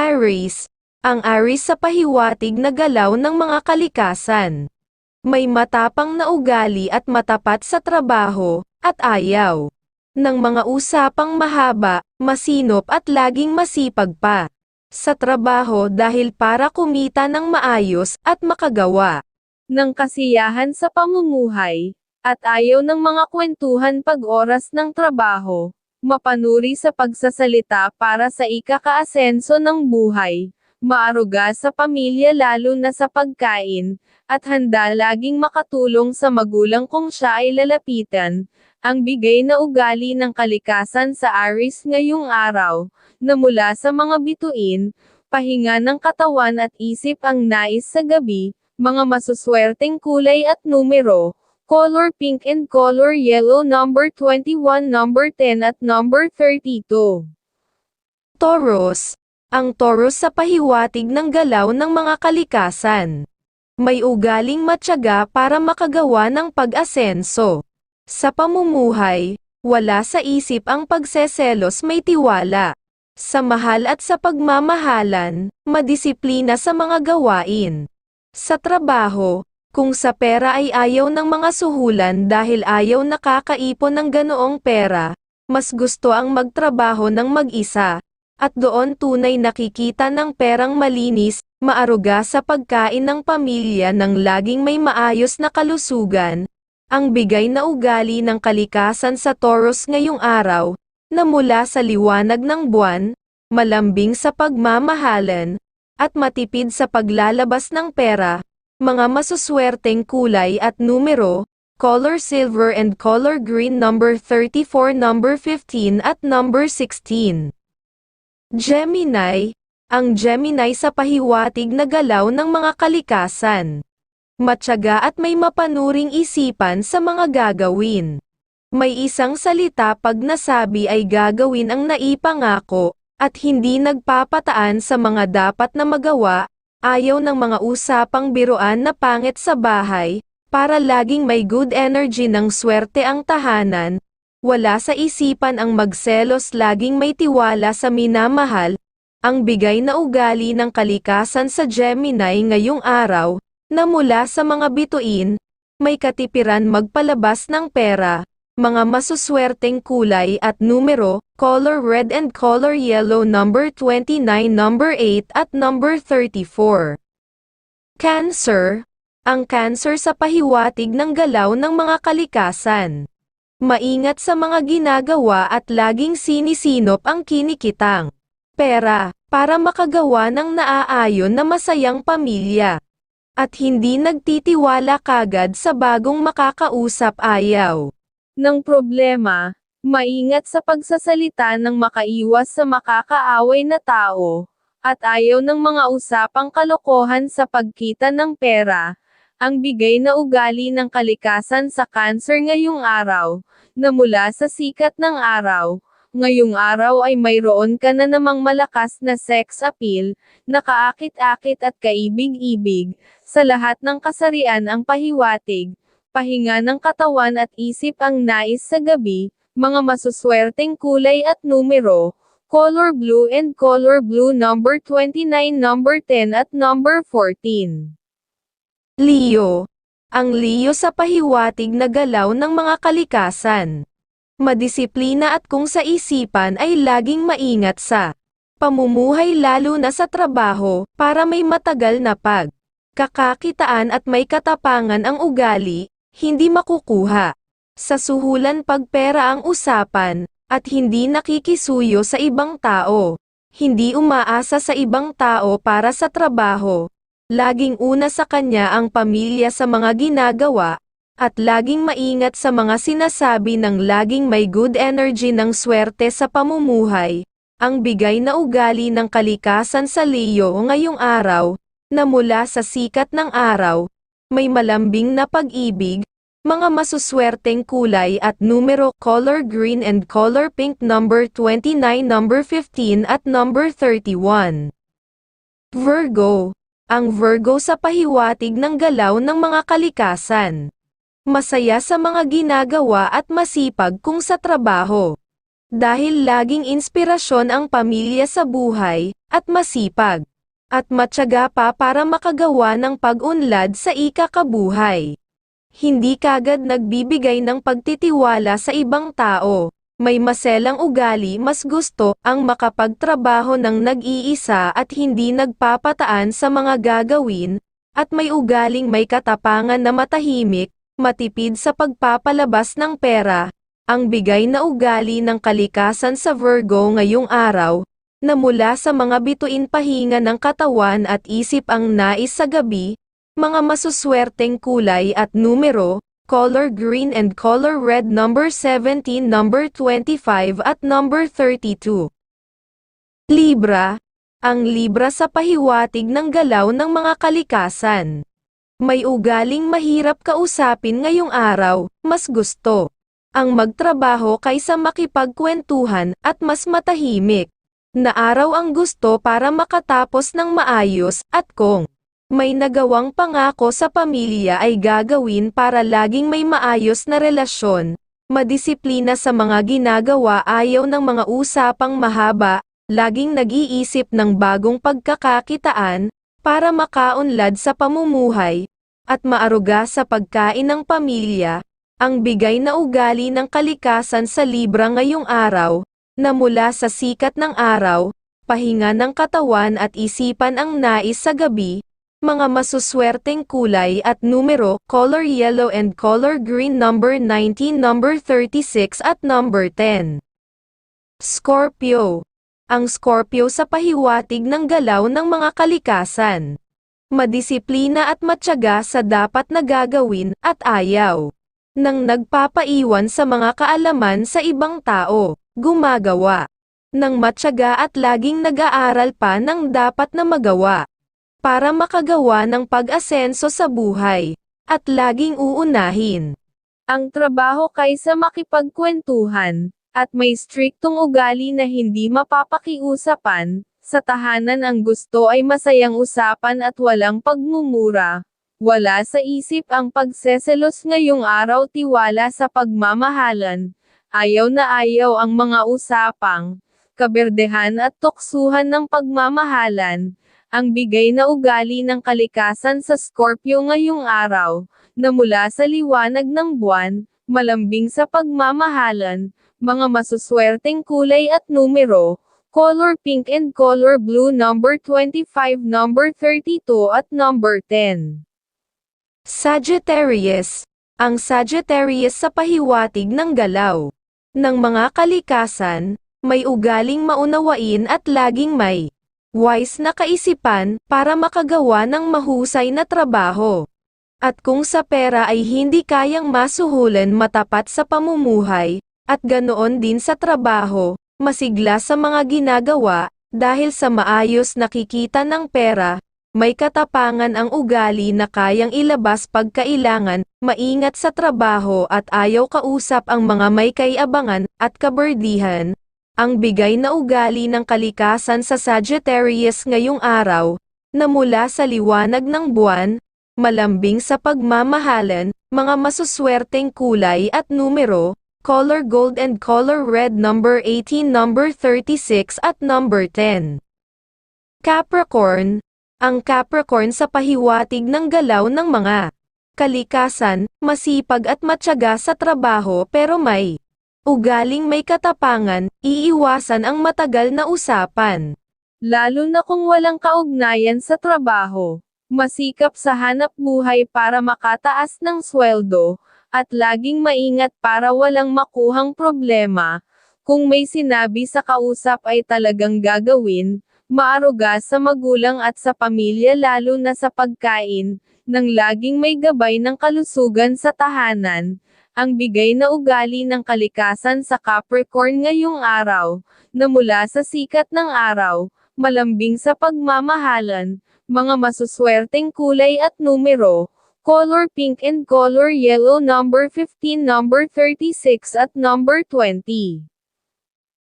Aries, ang Aries sa pahiwatig na galaw ng mga kalikasan. May matapang na ugali at matapat sa trabaho, at ayaw. Ng mga usapang mahaba, masinop at laging masipag pa. Sa trabaho dahil para kumita ng maayos at makagawa. Ng kasiyahan sa pamumuhay, at ayaw ng mga kwentuhan pag oras ng trabaho, mapanuri sa pagsasalita para sa ikakaasenso ng buhay, maaruga sa pamilya lalo na sa pagkain, at handa laging makatulong sa magulang kung siya ay lalapitan, ang bigay na ugali ng kalikasan sa Aris ngayong araw, na mula sa mga bituin, pahinga ng katawan at isip ang nais sa gabi, mga masuswerteng kulay at numero, color pink and color yellow number 21 number 10 at number 32. Taurus. Ang Taurus sa pahiwatig ng galaw ng mga kalikasan. May ugaling matyaga para makagawa ng pag-asenso. Sa pamumuhay, wala sa isip ang pagseselos may tiwala. Sa mahal at sa pagmamahalan, madisiplina sa mga gawain. Sa trabaho, kung sa pera ay ayaw ng mga suhulan dahil ayaw nakakaipon ng ganoong pera, mas gusto ang magtrabaho ng mag-isa, at doon tunay nakikita ng perang malinis, maaruga sa pagkain ng pamilya ng laging may maayos na kalusugan, ang bigay na ugali ng kalikasan sa Taurus ngayong araw, na mula sa liwanag ng buwan, malambing sa pagmamahalan, at matipid sa paglalabas ng pera, mga masuswerteng kulay at numero, color silver and color green number 34 number 15 at number 16. Gemini, ang Gemini sa pahiwatig na galaw ng mga kalikasan. Matyaga at may mapanuring isipan sa mga gagawin. May isang salita pag nasabi ay gagawin ang naipangako, at hindi nagpapataan sa mga dapat na magawa, ayaw ng mga usapang biruan na pangit sa bahay, para laging may good energy ng swerte ang tahanan, wala sa isipan ang magselos laging may tiwala sa minamahal, ang bigay na ugali ng kalikasan sa Gemini ngayong araw, na mula sa mga bituin, may katipiran magpalabas ng pera, mga masuswerteng kulay at numero, color red and color yellow number 29 number 8 at number 34. Cancer, ang cancer sa pahiwatig ng galaw ng mga kalikasan. Maingat sa mga ginagawa at laging sinisinop ang kinikitang pera para makagawa ng naaayon na masayang pamilya. At hindi nagtitiwala kagad sa bagong makakausap ayaw ng problema, maingat sa pagsasalita ng makaiwas sa makakaaway na tao, at ayaw ng mga usapang kalokohan sa pagkita ng pera, ang bigay na ugali ng kalikasan sa cancer ngayong araw, na mula sa sikat ng araw, ngayong araw ay mayroon ka na namang malakas na sex appeal, na kaakit-akit at kaibig-ibig, sa lahat ng kasarian ang pahiwatig, pahinga ng katawan at isip ang nais sa gabi, mga masuswerteng kulay at numero, color blue and color blue number 29 number 10 at number 14. Leo. Ang Leo sa pahiwatig na galaw ng mga kalikasan. Madisiplina at kung sa isipan ay laging maingat sa pamumuhay lalo na sa trabaho, para may matagal na pag kakakitaan at may katapangan ang ugali, hindi makukuha. Sa suhulan pag pera ang usapan, at hindi nakikisuyo sa ibang tao. Hindi umaasa sa ibang tao para sa trabaho, Laging una sa kanya ang pamilya sa mga ginagawa, at laging maingat sa mga sinasabi ng laging may good energy ng swerte sa pamumuhay, ang bigay na ugali ng kalikasan sa Leo ngayong araw, na mula sa sikat ng araw, may malambing na pag-ibig, mga masuswerteng kulay at numero color green and color pink number 29 number 15 at number 31. Virgo ang Virgo sa pahiwatig ng galaw ng mga kalikasan. Masaya sa mga ginagawa at masipag kung sa trabaho. Dahil laging inspirasyon ang pamilya sa buhay, at masipag. At matyaga pa para makagawa ng pag-unlad sa ikakabuhay. Hindi kagad nagbibigay ng pagtitiwala sa ibang tao. May maselang ugali mas gusto ang makapagtrabaho ng nag-iisa at hindi nagpapataan sa mga gagawin, at may ugaling may katapangan na matahimik, matipid sa pagpapalabas ng pera, ang bigay na ugali ng kalikasan sa Virgo ngayong araw, na mula sa mga bituin pahinga ng katawan at isip ang nais sa gabi, mga masuswerteng kulay at numero, color green and color red number 17 number 25 at number 32. Libra, ang Libra sa pahiwatig ng galaw ng mga kalikasan. May ugaling mahirap kausapin ngayong araw, mas gusto ang magtrabaho kaysa makipagkwentuhan at mas matahimik. Na araw ang gusto para makatapos ng maayos at kung may nagawang pangako sa pamilya ay gagawin para laging may maayos na relasyon, madisiplina sa mga ginagawa ayaw ng mga usapang mahaba, laging nag-iisip ng bagong pagkakakitaan, para makaunlad sa pamumuhay, at maaruga sa pagkain ng pamilya, ang bigay na ugali ng kalikasan sa Libra ngayong araw, na mula sa sikat ng araw, pahinga ng katawan at isipan ang nais sa gabi, mga masuswerteng kulay at numero, color yellow and color green number 19 number 36 at number 10. Scorpio. Ang Scorpio sa pahiwatig ng galaw ng mga kalikasan. Madisiplina at matyaga sa dapat na gagawin at ayaw. Nang nagpapaiwan sa mga kaalaman sa ibang tao, gumagawa. Nang matyaga at laging nag-aaral pa ng dapat na magawa para makagawa ng pag-asenso sa buhay, at laging uunahin ang trabaho kaysa makipagkwentuhan, at may striktong ugali na hindi mapapakiusapan, sa tahanan ang gusto ay masayang usapan at walang pagmumura. Wala sa isip ang pagseselos ngayong araw tiwala sa pagmamahalan, ayaw na ayaw ang mga usapang, kaberdehan at tuksuhan ng pagmamahalan, ang bigay na ugali ng kalikasan sa Scorpio ngayong araw, na mula sa liwanag ng buwan, malambing sa pagmamahalan, mga masuswerteng kulay at numero, color pink and color blue number 25 number 32 at number 10. Sagittarius, ang Sagittarius sa pahiwatig ng galaw ng mga kalikasan, may ugaling maunawain at laging may wise na kaisipan, para makagawa ng mahusay na trabaho. At kung sa pera ay hindi kayang masuhulan matapat sa pamumuhay, at ganoon din sa trabaho, masigla sa mga ginagawa, dahil sa maayos nakikita ng pera, may katapangan ang ugali na kayang ilabas pagkailangan, maingat sa trabaho at ayaw kausap ang mga may kayabangan at kaberdihan, ang bigay na ugali ng kalikasan sa Sagittarius ngayong araw, na mula sa liwanag ng buwan, malambing sa pagmamahalan, mga masuswerteng kulay at numero, color gold and color red number 18 number 36 at number 10. Capricorn, ang Capricorn sa pahiwatig ng galaw ng mga kalikasan, masipag at matyaga sa trabaho pero may Ugaling may katapangan, iiwasan ang matagal na usapan. Lalo na kung walang kaugnayan sa trabaho. Masikap sa hanap buhay para makataas ng sweldo, at laging maingat para walang makuhang problema. Kung may sinabi sa kausap ay talagang gagawin, maaruga sa magulang at sa pamilya lalo na sa pagkain, nang laging may gabay ng kalusugan sa tahanan, ang bigay na ugali ng kalikasan sa Capricorn ngayong araw, na mula sa sikat ng araw, malambing sa pagmamahalan, mga masuswerteng kulay at numero, color pink and color yellow number 15 number 36 at number 20.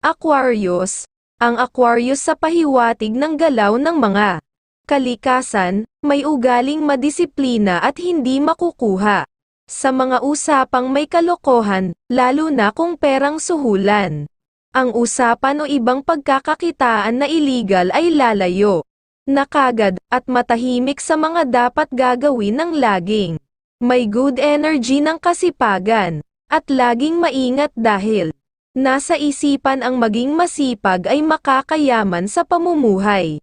Aquarius, ang Aquarius sa pahiwatig ng galaw ng mga kalikasan, may ugaling madisiplina at hindi makukuha sa mga usapang may kalokohan, lalo na kung perang suhulan. ang usapan o ibang pagkakakitaan na illegal ay lalayo. Nakagad, at matahimik sa mga dapat gagawin ng laging. May good energy ng kasipagan, at laging maingat dahil, nasa isipan ang maging masipag ay makakayaman sa pamumuhay.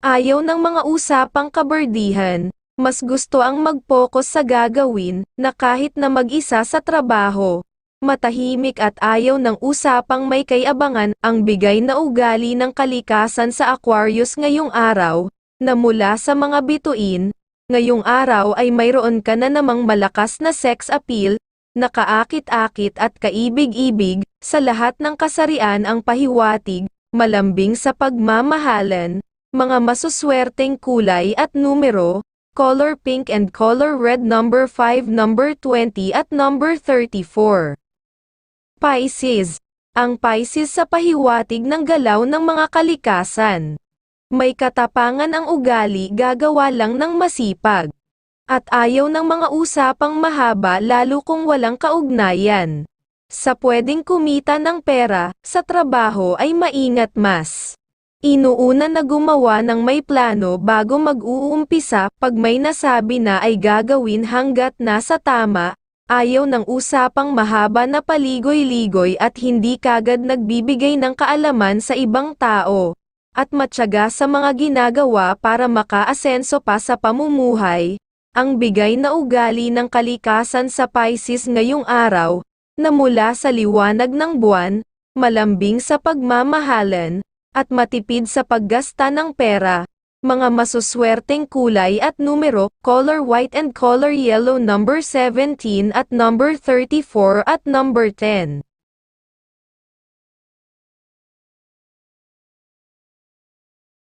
Ayaw ng mga usapang kaberdihan, mas gusto ang mag-focus sa gagawin, na kahit na mag-isa sa trabaho, matahimik at ayaw ng usapang may kayabangan, ang bigay na ugali ng kalikasan sa Aquarius ngayong araw, na mula sa mga bituin, ngayong araw ay mayroon ka na namang malakas na sex appeal, nakaakit-akit at kaibig-ibig, sa lahat ng kasarian ang pahiwatig, malambing sa pagmamahalan, mga masuswerteng kulay at numero, color pink and color red number 5 number 20 at number 34. Pisces. Ang Pisces sa pahiwatig ng galaw ng mga kalikasan. May katapangan ang ugali gagawa lang ng masipag. At ayaw ng mga usapang mahaba lalo kung walang kaugnayan. Sa pwedeng kumita ng pera, sa trabaho ay maingat mas. Inuuna na gumawa ng may plano bago mag-uumpisa, pag may nasabi na ay gagawin hanggat nasa tama, ayaw ng usapang mahaba na paligoy-ligoy at hindi kagad nagbibigay ng kaalaman sa ibang tao, at matyaga sa mga ginagawa para makaasenso pa sa pamumuhay, ang bigay na ugali ng kalikasan sa Pisces ngayong araw, na mula sa liwanag ng buwan, malambing sa pagmamahalan, at matipid sa paggasta ng pera, mga masuswerteng kulay at numero, color white and color yellow number 17 at number 34 at number 10.